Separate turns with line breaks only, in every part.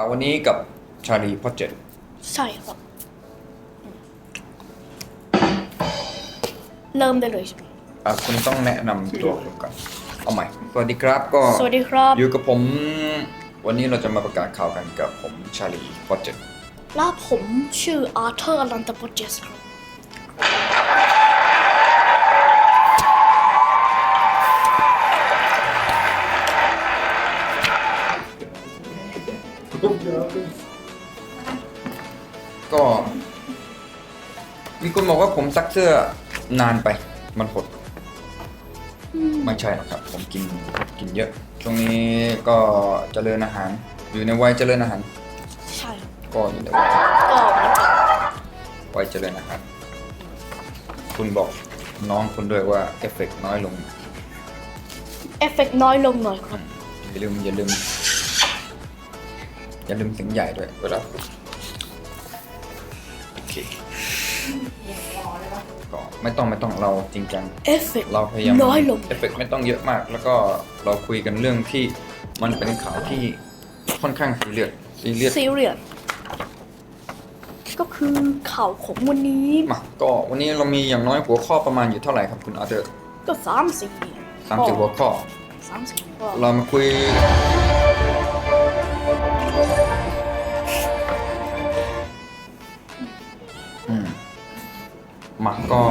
ข่าววันนี้กับชาลีพอเจ็ด
ใช่ครับ เริ่มได้เลยใช่ไหม
อะคุณต้องแนะนำตัวคุณก่อนเอาใหม่ สวัสดีครับก็
สวัสดีครับ
อยู่กับผม วันนี้เราจะมาประกาศข่าวกันกับผมชาลีพอเจ็ด
และผมชื่ออาร์เธอร์อลันตโปเจสครับ
ก็ มีคนบอกว่าผมซักเสื้อนานไปมันหดไม่ใช่หรอกครับ ผมกินกินเยอะ ช่วงนี้ก็เจริญอาหาร อยู่ในวัยเจริญอาหาร
ใช่ครับ
ก็อยู่ในวัย
ก็เหมือนกัน
วัยเจริญอาหาร คุณบอกน้องคุณด้วยว่าเอฟเฟกต์น้อยลง
เอฟเฟกต์น้อยลงหน่อยครับ
อย่าลืมอย่าลืม อย่าลืมเสียงใหญ่ด้วยเวลา ก็ไม่ต้องไม่ต้องเราจริงจัง
เอฟเฟกต์
เราพยายาม
น้อยลง
เอฟเฟกต์ไม่ต้องเยอะมาก แล้วก็เราคุยกันเรื่องที่มันเป็นข่าวที่ค่อนข้างซีเรียสซีเรียส
ซีเรียสก็คือข่าวของวันนี้
มาก็วันนี้เรามีอย่างน้อยหัวข้อประมาณอยู่เท่าไหร่ครับคุณอาร์เธอร์
ก็สามสี่
สามสิบหัวข้อ
สามสี่ก็
เรามาคุย มาก็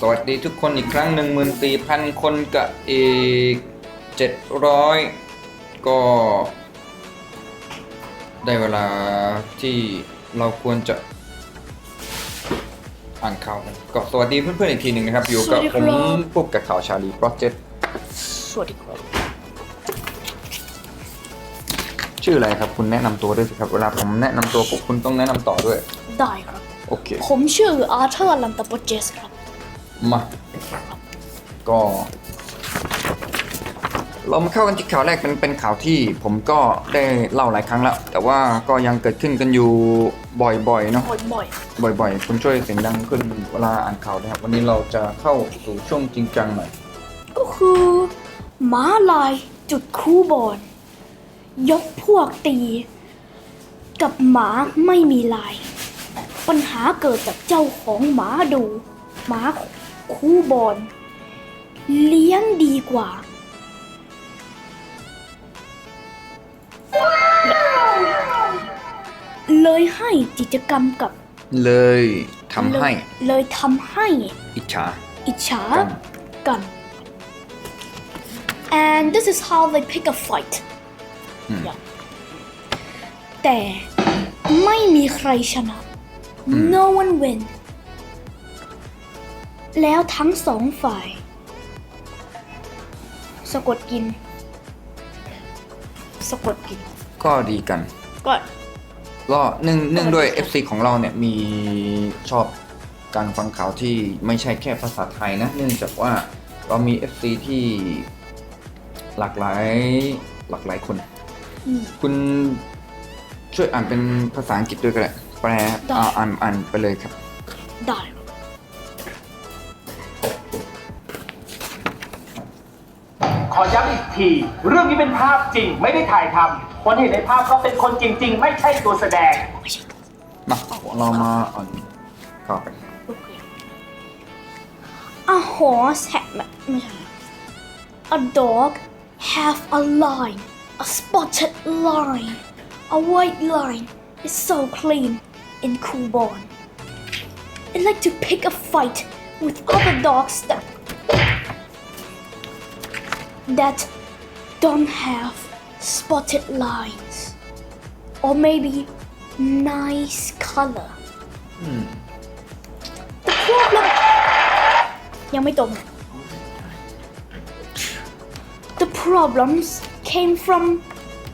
สวัสดีทุกคนอีกครั้งหนึ่งหมื่นสี่พันคนกับอีกเจ็ดร้อยก็ ได้เวลาที่เราควรจะอ่านข่าวกันก็สวัสดีเพื่อนๆอีกทีหนึ่งนะครับ อยู่กับผมปุ๊บกับข่าวชาลีโปรเจกต์
สวัสดีครับ
ชื่ออะไรครับคุณแนะนำตัวด้วยสิครับ เวลาผมแนะนำตัวปุ๊บคุณต้องแนะนำต่อด้วย
ได้ครับ
โอเค
ผมชื่ออาร์เธอร์อลันตโปเจสครับ
มา ก็ เรามาเข้ากันที่ข่าวแรกเป็นเป็นข่าวที่ผมก็ได้เล่าหลายครั้งแล้ว แต่ว่าก็ยังเกิดขึ้นกันอยู่บ่อยๆเนาะ
บ่อย
บ่อยๆ คุณช่วยเสียงดังขึ้นเวลาอ่านข่าวนะครับ วันนี้เราจะเข้าสู่ช่วงจริงจังหน่อย
ๆ ก็คือม้าลายจุดคู่บอลยกพวกตี กับหมาไม่มีลาย ปัญหาเกิดจากเจ้าของหมาดูหมาคู่บอลเลี้ยงดีกว่า เลยให้กิจกรรมกับ
เลยทำให้
เลยเลยทำให้
อิจฉา
อิจฉา
กัน
กัน and this is how they pick a fight
อืม
Yeah. แต่ไม่มีใครชนะ
อืม
no one win แล้วทั้งสองฝ่าย สะกดกิน สะกดกิน
ก็ดีกัน
ก็
ก็เนื่องเนื่องด้วย FC ของเราเนี่ยมีชอบการฟังข่าวที่ไม่ใช่แค่ภาษาไทยนะ เนื่องจากว่าเรามี FC ที่หลากหลายหลากหลายคน
อืม
คุณช่วยอ่านเป็นภาษาอังกฤษด้วยก็ได้ แปล
ได้
อ่าอ่านอ่านไปเลยครับ
ได้
ขอย้ำอีกที เรื่องนี้เป็นภาพจริงไม่ได้ถ่ายทำคนเห็นในภาพก็เป็นคนจริง ๆ ไม่ใช่ตัวแสดง
ไม่ใช่
มาเรามาอ่านข่าวกัน
โอเค A horse ha- ไม่ใช่ A dog have a line a spotted line a white line is so clean in Kuban it like to pick a fight with other dogs that that don't have spotted lines or maybe nice color พวกเรายังไม่ตรง The problems came from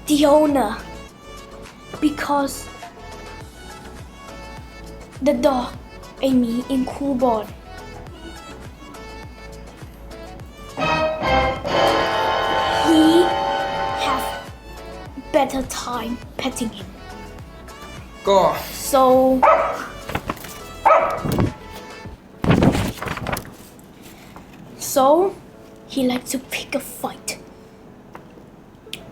the owner because the dog Amy in Kubon he have better time petting him
ก็
so so he liked to pick a fight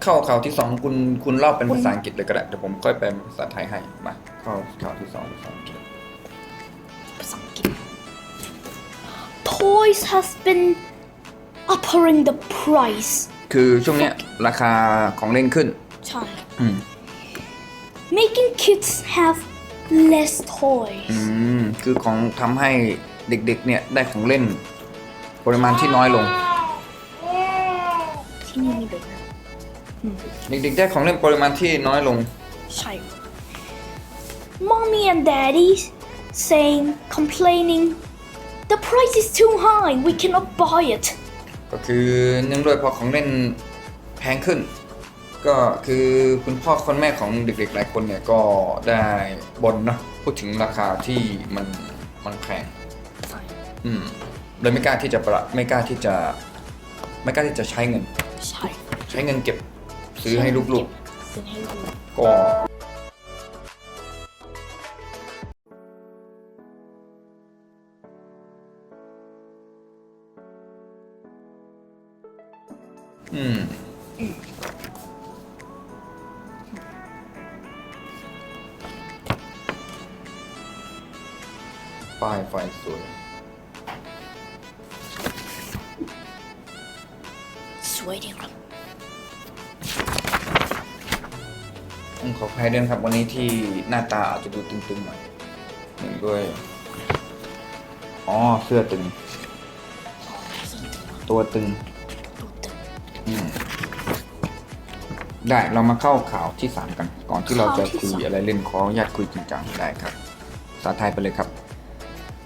เข้าข่าวที่สองคุณคุณเล่าเป็นภาษาอังกฤษเลยก็ได้เดี๋ยวผมค่อยแปลเป็นภาษาไทยให้ มา เข้าข่าวที่สองภาษาอังกฤษ
Toys has been upping the price
คือช่วงเนี้ยราคาของเล่นขึ้น
ใช่
อืม
making kids have less toys
อืม คือของทำให้เด็กๆ เนี่ยได้ของเล่น ปริมาณที่น้อยลง
ที่นี่มีเด็กนะ
เด็กๆ ได้ของเล่นปริมาณที่น้อยลง
ใช่ Mommy and Daddy saying complaining the price is too high we cannot buy it
ก็คือเนื่องด้วยพอของเล่นแพงขึ้น ก็คือคุณพ่อคุณแม่ของเด็กๆหลายคนเนี่ยก็ได้บ่นเนอะพูดถึงราคาที่มันมันแพง
ใช่
อืมเลยไม่กล้าที่จะประไม่กล้าที่จะไม่กล้าที่จะใช้เงิน
ใช่
ใช้เงินเก็บซื้อให้ลูก
ซื้อให้ลูก
ๆก็ อืม ป้ายไฟสวย
สวยดีครับ
ผมขออภัยด้วยนะครับวันนี้ที่หน้าตาอาจจะดูตึงๆหน่อยหนึ่งด้วย อ๋อ เสื้อตึง ตัวตึง
ดูตึง
อืม ได้เรามาเข้าข่าวที่สามกัน ก่อนที่เราจะคุยอะไรเล่นขออนุญาตคุยจริงจังได้ครับภาไทยไปเลยครับ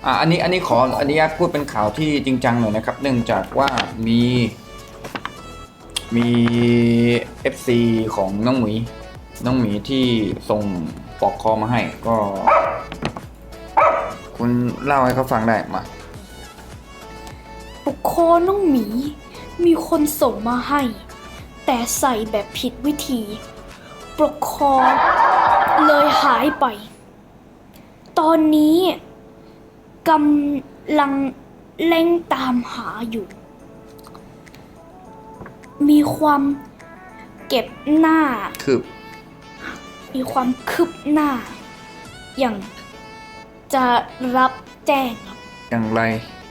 อ่าอันนี้อันนี้ขออนุญาตพูดเป็นข่าวที่จริงจังหน่อยนะครับ เนื่องจากว่ามีมี FC ของน้องหมีน้องหมีที่ส่งปลอกคอมาให้ ก็ คุณเล่าให้เขาฟังได้มา
ปกคอน้องหมี มีคนส่งมาให้ แต่ใส่แบบผิดวิธีปกคอ เลยหายไป ตอนนี้กำลังเล่งตามหาอยู่ มีความเก็บหน้า
คือ
มีความคืบหน้า อย่างจะรับแจ้งครับ
อย่างไร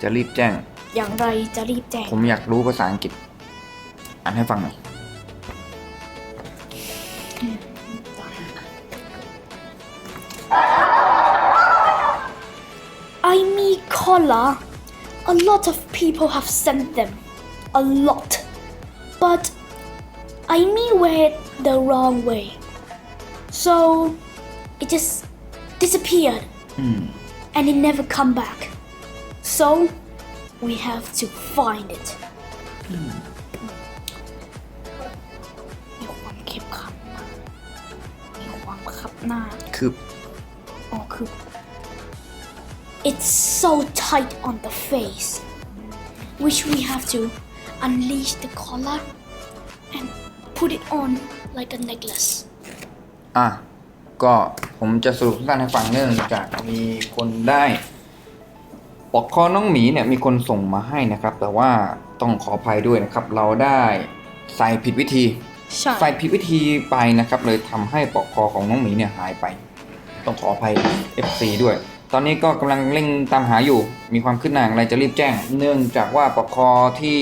จะรีบแจ้ง
อย่างไรจะรีบแจ้ง
ผมอยากรู้ภาษาอังกฤษ อ่านให้ฟังหน่อย
I mean collar. A lot of people have sent them. A lot. But I mean wear it the wrong way. So it just disappeared
อืม
and it never come back. So we have to find it. มีความเข้มขัดมากมีความคับหน้า
คือ
อ๋อคือ it's so tight on the face which we have to unleash the collar and put it on like a necklace
อ่ะ ก็ผมจะสรุปสั้นให้ฟังเนื่องจากมีคนได้ ปลอกคอน้องหมีเนี่ยมีคนส่งมาให้นะครับ แต่ว่าต้องขออภัยด้วยนะครับ เราได้ใส่ผิดวิธี
ใช่
ใส่ผิดวิธีไปนะครับ เลยทำให้ปลอกคอของน้องหมีเนี่ยหายไป ต้องขออภัย FC ด้วย ตอนนี้ก็กำลังเร่งตามหาอยู่ มีความขึ้นหน้าอะไรจะรีบแจ้ง เนื่องจากว่าปลอกคอที่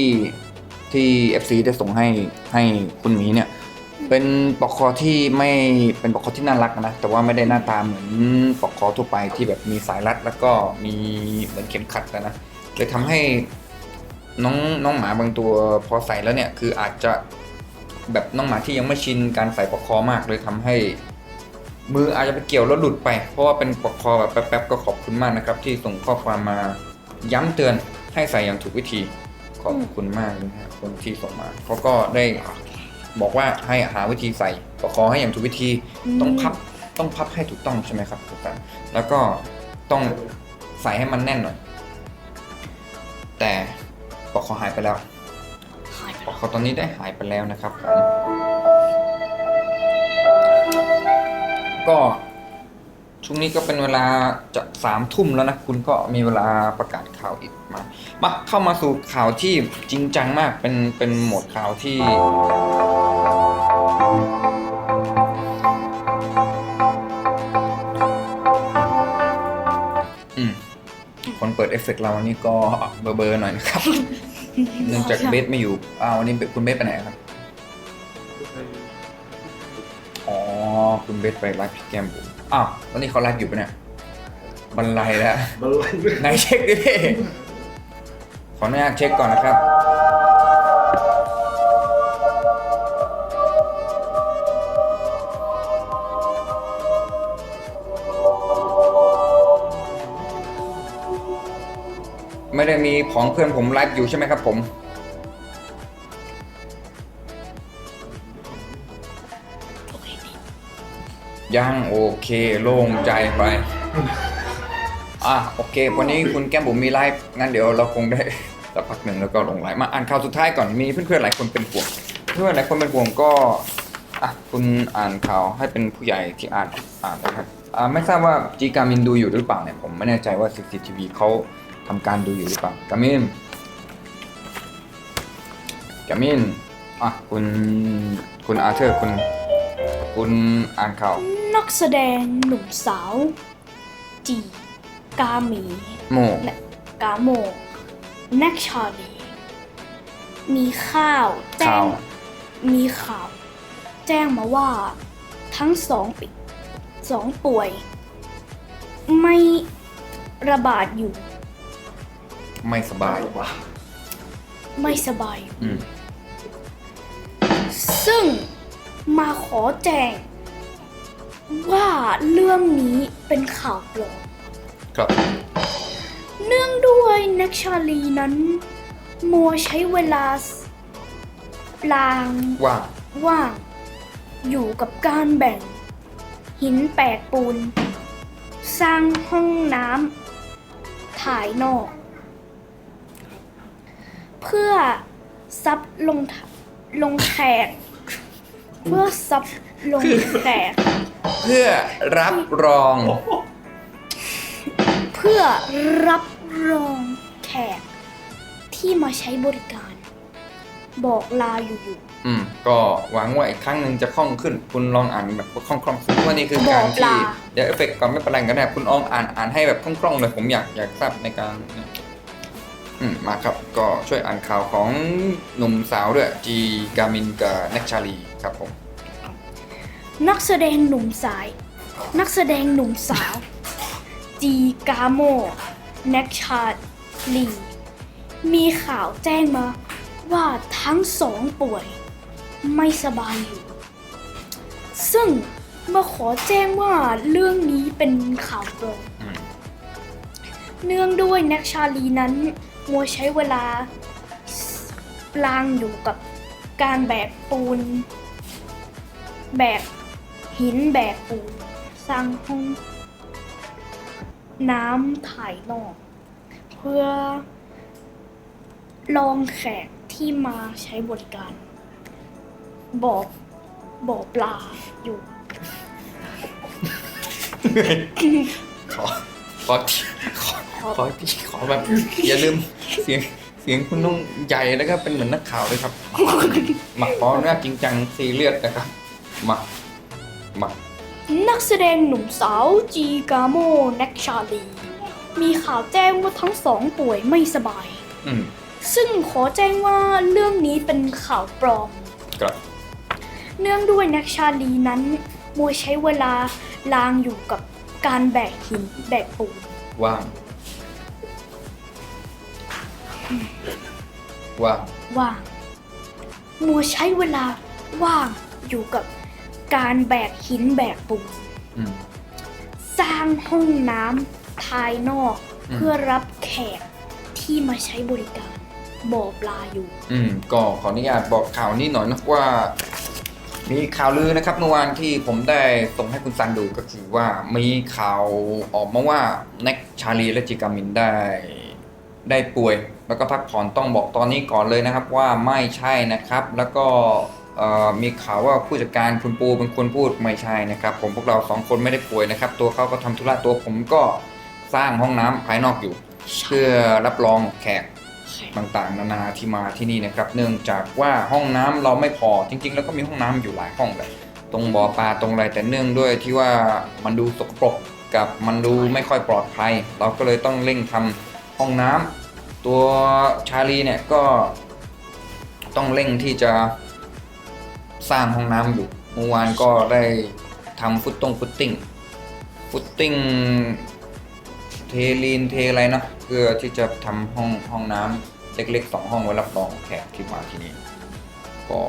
ที่ FC ได้ส่งให้ให้คุณหมีเนี่ย เป็นปลอกคอที่ไม่เป็นปลอกคอที่น่ารักนะ แต่ว่าไม่ได้หน้าตาเหมือนปลอกคอทั่วไปที่แบบมีสายรัดแล้วก็มีเหมือนเข็มขัดนะนะเลยทำให้น้องน้องหมาบางตัวพอใส่แล้วเนี่ยคืออาจจะแบบน้องหมาที่ยังไม่ชินการใส่ปลอกคอมากเลยทำให้มืออาจจะไปเกี่ยวแล้วหลุดไป เพราะว่าเป็นปลอกคอแบบแป๊บๆก็ขอบคุณมากนะครับ ที่ส่งข้อความมาย้ำเตือนให้ใส่อย่างถูกวิธีขอบคุณมากนะครับคนที่ส่งมาเขาก็ได้ บอกว่าให้หาวิธีใส่ปลอกคอให้อย่างถูกวิธีต้องพับต้องพับให้ถูกต้องใช่ไหมครับทุกท่านแล้วก็ต้องใส่ให้มันแน่นหน่อย แต่ปลอกคอหายไปแล้ว
หายไป
ปลอกคอตอนนี้ได้หายไปแล้วนะครับผมก็ช่วงนี้ก็เป็นเวลาจะสามทุ่มแล้วนะคุณก็มีเวลาประกาศข่าวอีกมามาเข้ามาสู่ข่าวที่จริงจังมากเป็นเป็นโหมดข่าวที่ อืมคนเปิดเอฟเฟกต์เรานี่ก็เบอร์เบอร์ๆหน่อยนะครับ เนื่องจากเบสไม่อยู่ อ้าววันนี้คุณเบสไปไหนครับ อ๋อ คุณเบสไปไลฟ์พี่แกมผมอ้าววันนี้เขาไลฟ์อยู่ปะเนี่ยบรรลัยแล้ว
บันไลไม่
ไหนเช็คดิพี่ขออนุญาตเช็คก่อนนะครับ ไม่ได้มีของเพื่อนผมไลฟ์อยู่ใช่ไหมครับผม ยังโอเคโล่งใจไป อะโอเค วันนี้คุณแก้มบุ๋มมีไลฟ์งั้นเดี๋ยวเราคงได้สักพักหนึ่งแล้วก็ลงไลฟ์มาอ่านข่าวสุดท้ายก่อนมีเพื่อนๆหลายคนเป็นห่วงเพื่อนหลายคนเป็นห่วงก็อะคุณอ่านข่าวให้เป็นผู้ใหญ่ที่อ่านอ่านนะครับอ่าไม่ทราบว่าจีการมินดูอยู่หรือเปล่าเนี่ยผมไม่แน่ใจว่า CCTV เขา ทำการดูอยู่หรือเปล่ากามินกามินอะคุณคุณอาเธอร์คุณ คุณอ่านข่าว
นักแสดงหนุ่มสาว จี กาหมี
โม
และกาโมแน็กชาลีมีข้าวแจ้
ข่าว
งมีข่าว แจ้งมาว่าทั้งสองปิสองป่วย ไม่ระบาดอยู่
ไม่สบาย
ไม่สบายอยู่
อืม
ซึ่งมาขอแจ้งว่าเรื่องนี้เป็นข่าวปลอม
ครับ
เนื่องด้วยนักชาลีนั้น มัวใช้เวลาลาง
ว่า
ว่าง อยู่กับการแบ่ง หินแปกปูน สร้างห้องน้ำถ่ายนอก เพื่อซับลงทะลงแขก เพื่อซับลงแขก
เพื่อรับรอง
เพื่อรับรองแขก ที่มาใช้บริการ บอกลาอยู่อยู่
อืมก็หวังว่าอีกครั้งหนึ่งจะคล่องขึ้น คุณลองอ่านแบบคล่องๆซึ่งว่านี่คือการที่เดี๋ยวเอฟเฟกต์ก่อนไม่เป็นไรก็ได้คุณลองอ่านอ่านให้แบบคล่องๆเลยผมอยากอยากทราบในการ อืมมาครับก็ช่วยอ่านข่าวของหนุ่มสาวด้วย จีกามินกับเน็กชาลีครับผม
นักแสดงหนุ่มสาย นักแสดงหนุ่มสาว จีกาโมแน็กชาลี มีข่าวแจ้งมาว่าทั้งสองป่วย ไม่สบายอยู่ ซึ่งมาขอแจ้งว่าเรื่องนี้เป็นข่าวปลอม
อืม
เนื่องด้วยแน็กชาลีนั้น มัวใช้เวลาลางอยู่กับการแบกปูน แบกหินแบกปูน สร้างห้องน้ำถ่ายนอก เพื่อลองแขกที่มาใช้บริการ บอกบอกปลาอยู่
ขอขอ ขอขอพี่ขอแบบอย่าลืมเสียงเสียงคุณต้องใหญ่แล้วก็เป็นเหมือนนักข่าวเลยครับมาขอหน้าจริงจังซีเรียสนะครับมามา
นักแสดงหนุ่มสาวจีกาโมแน็กชาลี มีข่าวแจ้งว่าทั้งสองป่วยไม่สบาย
อืม
ซึ่งขอแจ้งว่าเรื่องนี้เป็นข่าวปลอม
ครับ
เนื่องด้วยแน็กชาลีนั้นมัวใช้เวลาลางอยู่กับการแบกหินแบกปูน
ว่าง ว่าง
ว่าง มัวใช้เวลาว่างอยู่กับการแบกหินแบกปูน
อืม
สร้างห้องน้ำภายนอก
อืม
เพื่อรับแขกที่มาใช้บริการบ่อปลาอยู่
อืมก็ขออนุญาตบอกข่าวนี้หน่อยนะว่า มีข่าวลือนะครับเมื่อวานที่ผมได้ส่งให้คุณซันดูก็คือว่ามีข่าวออกมาว่าแน็กชาลีและจิกามินได้ ได้ป่วย แล้วก็พักผ่อนต้องบอกตอนนี้ก่อนเลยนะครับว่าไม่ใช่นะครับ แล้วก็เอ่อมีข่าวว่าผู้จัดการคุณปูเป็นคนพูดไม่ใช่นะครับ ผมพวกเราสองคนไม่ได้ป่วยนะครับ ตัวเขาก็ทำธุระตัวผมก็สร้างห้องน้ำภายนอกอยู่ เพื่อรับรองแขกต่างๆ นานาที่มาที่นี่นะครับ เนื่องจากว่าห้องน้ำเราไม่พอจริง ๆ แล้วก็มีห้องน้ำอยู่หลายห้องแบบตรงบ่อปลาตรงอะไรแต่เนื่องด้วยที่ว่ามันดูสกปรกกับมันดูไม่ค่อยปลอดภัย เราก็เลยต้องเร่งทำห้องน้ำ ตัวชาลีเนี่ยก็ต้องเร่งที่จะสร้างห้องน้ำอยู่เมื่อวานก็ได้ทำฟุตตงฟุตติ้งฟุตติ้งเทลีนเทอะไรเนาะเพื่อที่จะทำห้องห้องน้ำเล็กๆสองห้องไว้รับรองแขกที่มาที่นี่ก็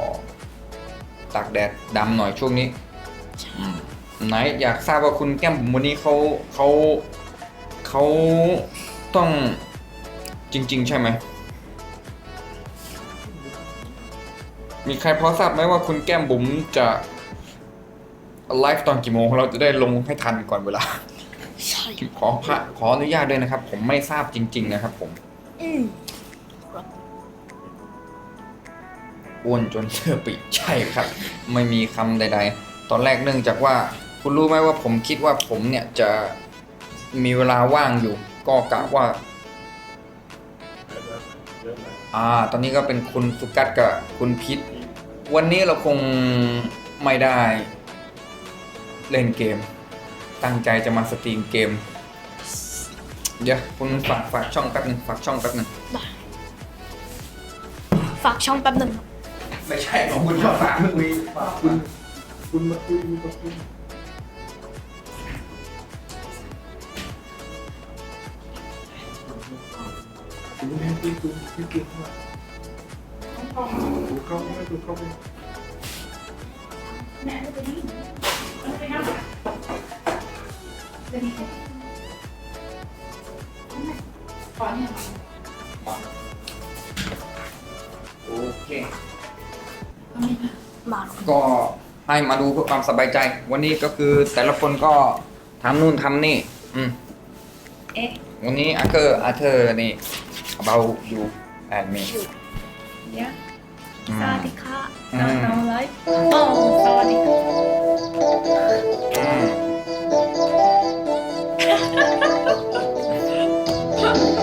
ตากแดดดำหน่อยช่วงนี้ไหนอยากทราบว่าคุณแก้มบุ๋มวันนี้เขาเขาเขาต้อง จริง ๆ ใช่ไหม มีใครพอทราบไหมว่าคุณแก้มบุ๋มจะไลฟ์ตอนกี่โมง เราจะได้ลงให้ทันก่อนเวลา
ใช่
ขอพระขออนุญาตด้วยนะครับ ผมไม่ทราบจริง ๆ นะครับ ผม
อืม
อ้วนจนเสื้อปิใช่ครับ ไม่มีคำใด ๆ ตอนแรกเนื่องจากว่า คุณรู้ไหมว่าผมคิดว่าผมเนี่ยจะมีเวลาว่างอยู่ ก็กะว่า อ่า ตอนนี้ก็เป็นคุณสุกัสกับคุณพิษ วันนี้เราคงไม่ได้ เล่นเกม ตั้งใจจะมาสตรีมเกม เดี๋ยวคุณฝากฝากช่องแป๊บหนึ่งฝากช่องแป๊บหนึ่ง
ฝากช่องแป๊บหนึ่งครับ
ไม่ใช่ของคุณฝากคุยฝากคุณ
คุณมาคุยกับคุณ คุณแม่ที่คุณที่คุณเข้ามาดูเข้าไม่ดูเข้าไป
โอเค
มา
ก็ให้มาดูเพื่อความสบายใจ วันนี้ก็คือแต่ละคนก็ทำนู่นทำนี่ อืม
เอ๊ะ
วันนี้อาเธอร์อาเธอร์นี่ about you and me
ยะ
อื
ส
ม
วัสดีค่ะ
อืม
น้องน้องไลฟ์โอ้สวัสดีค่ะ
อืม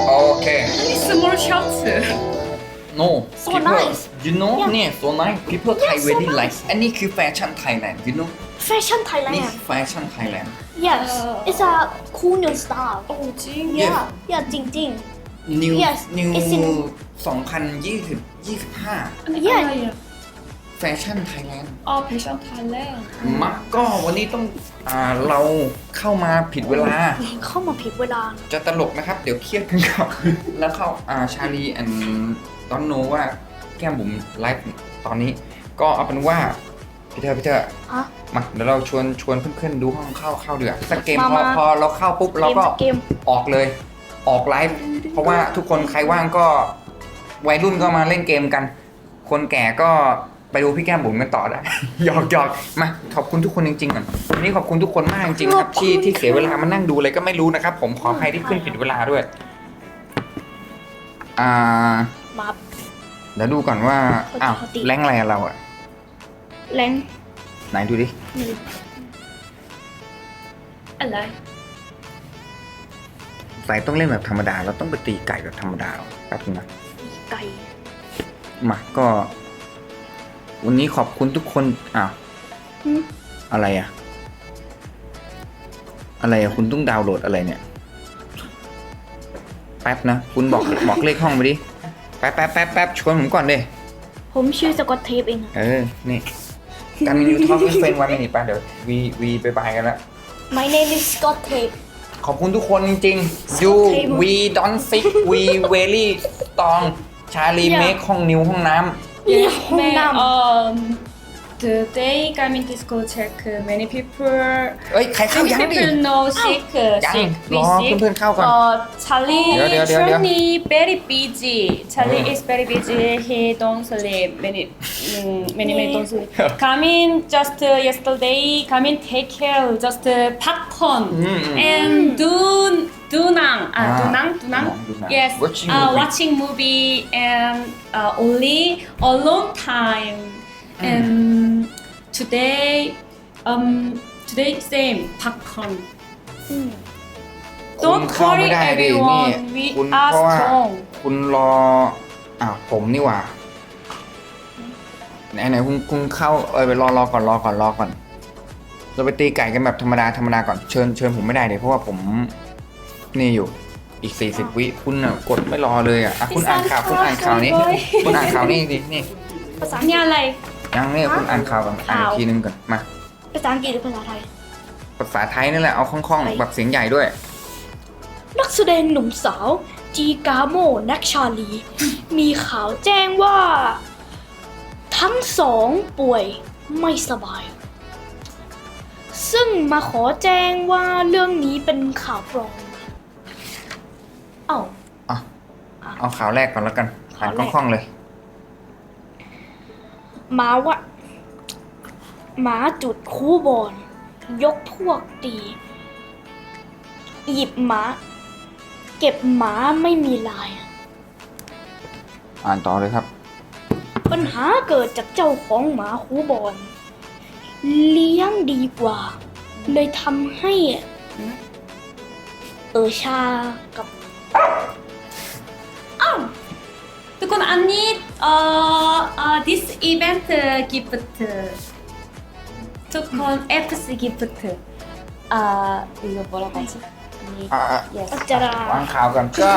โอเค
small shots
no
So
people
nice.
you know
Yeah.
เนี่ย so nice people Thai
Yeah, so
very
nice.
like อันนี้คือแฟชั่นไทยแลนด์ you know
แฟชั่นไทยแล
นี่
นด์
แฟชั่นไทยแล นด์
yes
Uh,
it's a cool new style
โอ้จริง
yeah yeah จริงจริง
new
Yes,
new
it's in-
2020 25
อันนี้
Yeah.
อะไรอะ
แฟชั่นไทยแลนด์
อ๋อเพชรไทยแลนด์
มักก็วันนี้ต้องอ่าเราเข้ามาผิดเวลา
ๆเข้ามาผิดเวลา
จะตลกนะครับ เดี๋ยวเครียดกันครับ แล้วเข้าอ่าชาลีแอนดอนโนว่าแก้มบุ๋มไลฟ์ตอนนี้ ก็เอาเป็นว่าพี่เธอพี่เธอ
ฮะ
มาเดี๋ยวเราชวนชวนเพื่อนๆดูห้องเข้าเข้าเดือสักเกม
มา
พอ
มา
พอเราเข้าปุ๊บเราก็
เกมเกม
ออกเลย ออกไลฟ์ เพราะว่าทุกคนใครว่างก็วัยรุ่นก็มาเล่นเกมกัน คนแก่ก็ไปดูพี่แก้มบุ๋มกันต่อได้ หยอกหยอกมาขอบคุณทุกคนจริงๆก่อนวันนี้ขอบคุณทุกคนมากจริงๆครับที่ที่เสียเวลามานั่งดูอะไรก็ไม่รู้นะครับ ผมขออภัยที่ขึ้นผิดเวลาด้วย อ่า
มา
เดี๋ยวดูก่อนว่าอ้าว
ปกติ
แรงอะไรอะเราอะ
แรง
ไหนดูดิ
หนึ่ง
อะไร
ใส่ต้องเล่นแบบธรรมดา เราต้องไปตีไก่แบบธรรมดาแป๊บนึงนะ
ไก่
มาก็ วันนี้ขอบคุณทุกคนอ้าว
หืม
อะไรอะอะไรอะคุณต้องดาวน์โหลดอะไรเนี่ย แป๊บนะ คุณบอกบอกเลขห้องไปดิ แป๊บแป๊บแป๊บแป๊บชวนผมก่อนดิ
ผมชื่อสกอตเทปเองอะ
เออ นี่ การมีนิวทอล์กเฟนวันนี้ป่ะเดี๋ยววีวีไปบายกันละ
My name is Scott Tape
ขอบคุณทุกคนจริงๆ you we don't sick we very strong ชาลี
Yeah.
เมคห้องนิวห้องน้
นี่ห้อง
แม่
น้ำ
um today Garmin disco check many people ำ
เอ้ย ใครเข้า
many
ยังดิ
people know sick
ยัง
sick
ร
we
อ
sick
เพื่อนๆเข้าก่อน
Uh, Charlie
เดี๋ยวเดี๋ยวเดี๋ยวเดี๋ยว
Charlie very busy. Charlie
เออ
is very busy. He don't sleep many mm, many many don't sleep.
เออ
Come in just uh, yesterday. Come in take care just uh, popcorn
อืมอืม
and do dunang.
Ah,
Ah, dunang dunang.
dunang.
Yes.
Watching
uh,
movie.
watching movie and uh, only a long time. And today um today same popcorn.
อืม
คุณ
Don't
เข้าไม่ได้ดิ
worry
นี่
everyone. We
คุณ
are
เพราะว่า
strong.
คุณรออ้าวผมนี่หว่าไหนไหนคุณคุณเข้าเออไปรอรอก่อนรอก่อนรอก่อน เราไปตีไก่กันแบบธรรมดาธรรมดาก่อนเชิญเชิญผมไม่ได้เลยเพราะว่าผมนี่อยู่อีกสี่สิบวิคุณอะกดไม่รอเลยอะอะคุณอ่านข่าวคุณอ่านข่าวนี้ คุณอ่านข่าวนี้ดินี่
ภาษา
นี่อะไร
ยังนี่คุณอ่านข่าวก่อนอ่านอีกทีนึงก่อนมา
ภาษาอังกฤษหรือภาษาไทย
ภาษาไทยนี่แหละเอาคล่องๆแบบเสียงใหญ่ด้วย
นักแสดงหนุ่มสาว จีกาโมนักชาลี มีข่าวแจ้งว่า ทั้งสองป่วยไม่สบาย ซึ่งมาขอแจ้งว่าเรื่องนี้เป็นข่าวปลอมเอ้า
อะเอาข่าวแรกก่อนแล้วกันอ่านคล่องๆเลย
หมาว่าหมาจุดคู่บอลยกพวกตี หยิบหมา เก็บหมาไม่มีลาย
อ่านต่อเลยครับ
ปัญหาเกิดจากเจ้าของหมาคูบอลเลี้ยงดีกว่า เลยทำให้เออชากับ
ทุกคนอันนี้ เอ่อเอ่อ this event gift ทุกคน FC gift เอ่อ 이거 뭐라고 하지? 이-
อ่า
yes
อัจจาราว า
งข่าวกันก็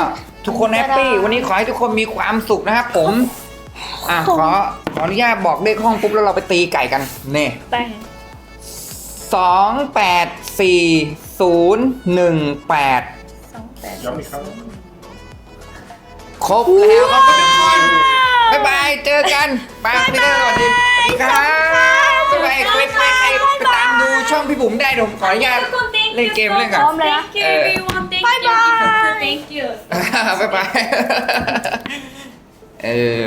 ทุกคนแฮปปี้วันนี้ขอให้ทุกคนมีความสุขนะครับผม อ่ะขอขออนุญาตบอกเลขห้องปุ๊บแล้วเราไปตีไก่กันเน่
แป้ง
สองแปดสี่ศูนย์หนึ่งแปด
ย้ำอีกครั้ง
ครบแล้วขอบคุณทุกคน บ๊ายบาย เจอกันบายพี่เตอร์สวัสดีสวัสดีครับบ๊ายบายใครใครใครไปตามดูช่องพี่บุ๋มได้เดี๋ยวผมขออนุญาต
ทุกคน thank you
เล่นเกม
so
เล่นก่อน
พร้อมเลยนะ
Thank you everyone thank you gift thank you
บ๊ายบาย เออ